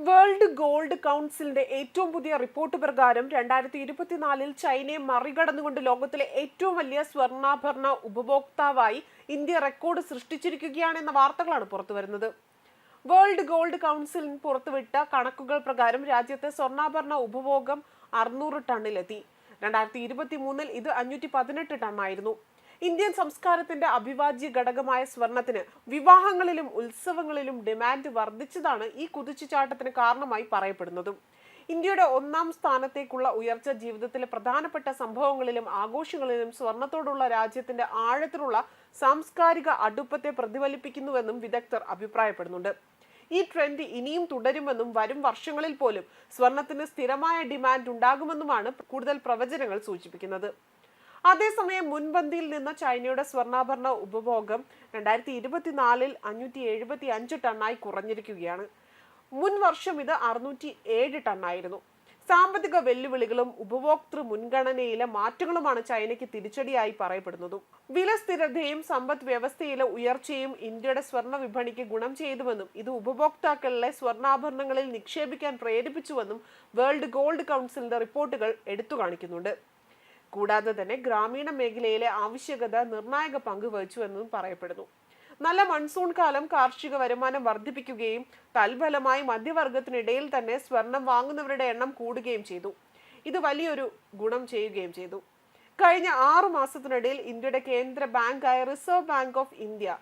World gold കൗൺസിലിന്റെ ഏറ്റവും പുതിയ റിപ്പോർട്ട് പ്രകാരം രണ്ടായിരത്തി ഇരുപത്തിനാലിൽ ചൈനയെ മറികടന്നുകൊണ്ട് ലോകത്തിലെ ഏറ്റവും വലിയ സ്വർണാഭരണ ഉപഭോക്താവായി ഇന്ത്യ റെക്കോർഡ് സൃഷ്ടിച്ചിരിക്കുകയാണെന്ന വാർത്തകളാണ് പുറത്തുവരുന്നത് വേൾഡ് ഗോൾഡ് കൗൺസിൽ പുറത്തുവിട്ട കണക്കുകൾ പ്രകാരം രാജ്യത്തെ സ്വർണാഭരണ ഉപഭോഗം അറുന്നൂറ് ടണ്ണിലെത്തി. രണ്ടായിരത്തി ഇരുപത്തി മൂന്നിൽ ഇത് അഞ്ഞൂറ്റി പതിനെട്ട് ടണ്ണായിരുന്നു. ഇന്ത്യൻ സംസ്കാരത്തിന്റെ അഭിവാജ്യ ഘടകമായ സ്വർണത്തിന് വിവാഹങ്ങളിലും ഉത്സവങ്ങളിലും ഡിമാൻഡ് വർദ്ധിച്ചതാണ് ഈ കുതിച്ചുചാട്ടത്തിന് കാരണമായി പറയപ്പെടുന്നതും. ഇന്ത്യയുടെ ഒന്നാം സ്ഥാനത്തേക്കുള്ള ഉയർച്ച ജീവിതത്തിലെ പ്രധാനപ്പെട്ട സംഭവങ്ങളിലും ആഘോഷങ്ങളിലും സ്വർണത്തോടുള്ള രാജ്യത്തിന്റെ ആഴത്തിലുള്ള സാംസ്കാരിക അടുപ്പത്തെ പ്രതിഫലിപ്പിക്കുന്നുവെന്നും വിദഗ്ധർ അഭിപ്രായപ്പെടുന്നുണ്ട്. ഈ ട്രെൻഡ് ഇനിയും തുടരുമെന്നും വരും വർഷങ്ങളിൽ പോലും സ്വർണത്തിന് സ്ഥിരമായ ഡിമാൻഡ് ഉണ്ടാകുമെന്നുമാണ് കൂടുതൽ പ്രവചനങ്ങൾ സൂചിപ്പിക്കുന്നത്. അതേസമയം മുൻപന്തിയിൽ നിന്ന് ചൈനയുടെ സ്വർണാഭരണ ഉപഭോഗം രണ്ടായിരത്തി ഇരുപത്തിനാലിൽ അഞ്ഞൂറ്റി എഴുപത്തി അഞ്ച് ടണ്ണായി കുറഞ്ഞിരിക്കുകയാണ്. മുൻ വർഷം ഇത് അറുന്നൂറ്റി ഏഴ് ടണ്ണായിരുന്നു. സാമ്പത്തിക വെല്ലുവിളികളും ഉപഭോക്തൃ മുൻഗണനയിലെ മാറ്റങ്ങളുമാണ് ചൈനയ്ക്ക് തിരിച്ചടിയായി പറയപ്പെടുന്നതും. വില സ്ഥിരതയും സമ്പദ് വ്യവസ്ഥയിലെ ഉയർച്ചയും ഇന്ത്യയുടെ സ്വർണ വിപണിക്ക് ഗുണം ചെയ്തുവെന്നും ഇത് ഉപഭോക്താക്കളിലെ സ്വർണാഭരണങ്ങളിൽ നിക്ഷേപിക്കാൻ പ്രേരിപ്പിച്ചുവെന്നും വേൾഡ് ഗോൾഡ് കൗൺസിലിന്റെ റിപ്പോർട്ടുകൾ എടുത്തു കാണിക്കുന്നുണ്ട് കൂടാതെ തന്നെ ഗ്രാമീണ മേഖലയിലെ ആവശ്യകത നിർണായക പങ്ക് വഹിച്ചു എന്നും പറയപ്പെടുന്നു. നല്ല മൺസൂൺ കാലം കാർഷിക വരുമാനം വർദ്ധിപ്പിക്കുകയും തൽഫലമായി മധ്യവർഗത്തിനിടയിൽ തന്നെ സ്വർണം വാങ്ങുന്നവരുടെ എണ്ണം കൂടുകയും ചെയ്തു. ഇത് വലിയൊരു ഗുണം ചെയ്യുകയും ചെയ്തു. കഴിഞ്ഞ ആറു മാസത്തിനിടയിൽ ഇന്ത്യയുടെ കേന്ദ്ര ബാങ്കായ reserve bank of India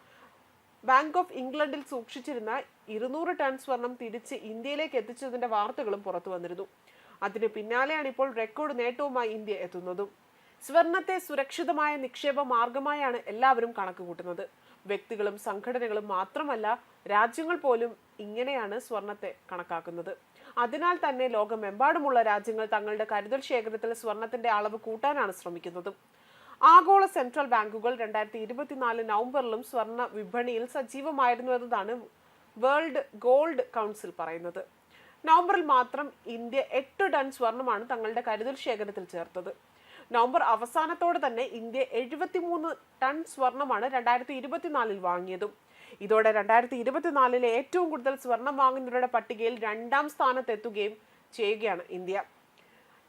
bank of ഇംഗ്ലണ്ടിൽ സൂക്ഷിച്ചിരുന്ന ഇരുന്നൂറ് ടൺ സ്വർണം തിരിച്ച് ഇന്ത്യയിലേക്ക് എത്തിച്ചതിന്റെ വാർത്തകളും പുറത്തു വന്നിരുന്നു. അതിന് പിന്നാലെയാണ് ഇപ്പോൾ റെക്കോർഡ് നേട്ടവുമായി ഇന്ത്യ എത്തുന്നതും. സ്വർണത്തെ സുരക്ഷിതമായ നിക്ഷേപ മാർഗമായാണ് എല്ലാവരും കണക്കുകൂട്ടുന്നത്. വ്യക്തികളും സംഘടനകളും മാത്രമല്ല രാജ്യങ്ങൾ പോലും ഇങ്ങനെയാണ് സ്വർണത്തെ കണക്കാക്കുന്നത്. അതിനാൽ തന്നെ ലോകമെമ്പാടുമുള്ള രാജ്യങ്ങൾ തങ്ങളുടെ കരുതൽ ശേഖരത്തിൽ സ്വർണത്തിന്റെ അളവ് കൂട്ടാനാണ് ശ്രമിക്കുന്നതും. ആഗോള സെൻട്രൽ ബാങ്കുകൾ രണ്ടായിരത്തി ഇരുപത്തിനാല് നവംബറിലും സ്വർണ വിപണിയിൽ സജീവമായിരുന്നു എന്നതാണ് വേൾഡ് ഗോൾഡ് കൗൺസിൽ പറയുന്നത്. നവംബറിൽ മാത്രം ഇന്ത്യ എട്ട് ടൺ സ്വർണമാണ് തങ്ങളുടെ കരുതൽ ശേഖരത്തിൽ ചേർത്തത്. നവംബർ അവസാനത്തോടെ തന്നെ ഇന്ത്യ എഴുപത്തിമൂന്ന് ടൺ സ്വർണമാണ് രണ്ടായിരത്തി ഇരുപത്തിനാലിൽ വാങ്ങിയതും. ഇതോടെ രണ്ടായിരത്തി ഇരുപത്തിനാലിലെ ഏറ്റവും കൂടുതൽ സ്വർണം വാങ്ങുന്നവരുടെ പട്ടികയിൽ രണ്ടാം സ്ഥാനത്തെത്തുകയും ചെയ്യുകയാണ് ഇന്ത്യ.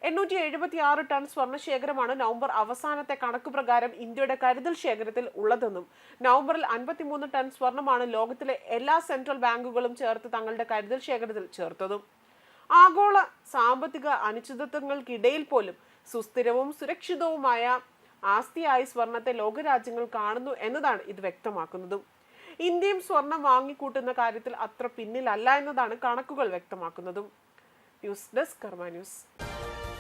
എണ്ണൂറ്റി എഴുപത്തി ആറ് ടൺ സ്വർണ ശേഖരമാണ് നവംബർ അവസാനത്തെ കണക്ക് പ്രകാരം ഇന്ത്യയുടെ കരുതൽ ശേഖരത്തിൽ ഉള്ളതെന്നും നവംബറിൽ അൻപത്തിമൂന്ന് ടൺ സ്വർണമാണ് ലോകത്തിലെ എല്ലാ സെൻട്രൽ ബാങ്കുകളും ചേർത്ത് തങ്ങളുടെ കരുതൽ ശേഖരത്തിൽ ചേർത്തതും. ആഗോള സാമ്പത്തിക അനിശ്ചിതത്വങ്ങൾക്കിടയിൽ പോലും സുസ്ഥിരവും സുരക്ഷിതവുമായ ആസ്തിയായി സ്വർണത്തെ ലോകരാജ്യങ്ങൾ കാണുന്നു എന്നതാണ് ഇത് വ്യക്തമാക്കുന്നതും. ഇന്ത്യയും സ്വർണം വാങ്ങിക്കൂട്ടുന്ന കാര്യത്തിൽ അത്ര പിന്നിലല്ല എന്നതാണ് കണക്കുകൾ വ്യക്തമാക്കുന്നതും. News desk Karma news.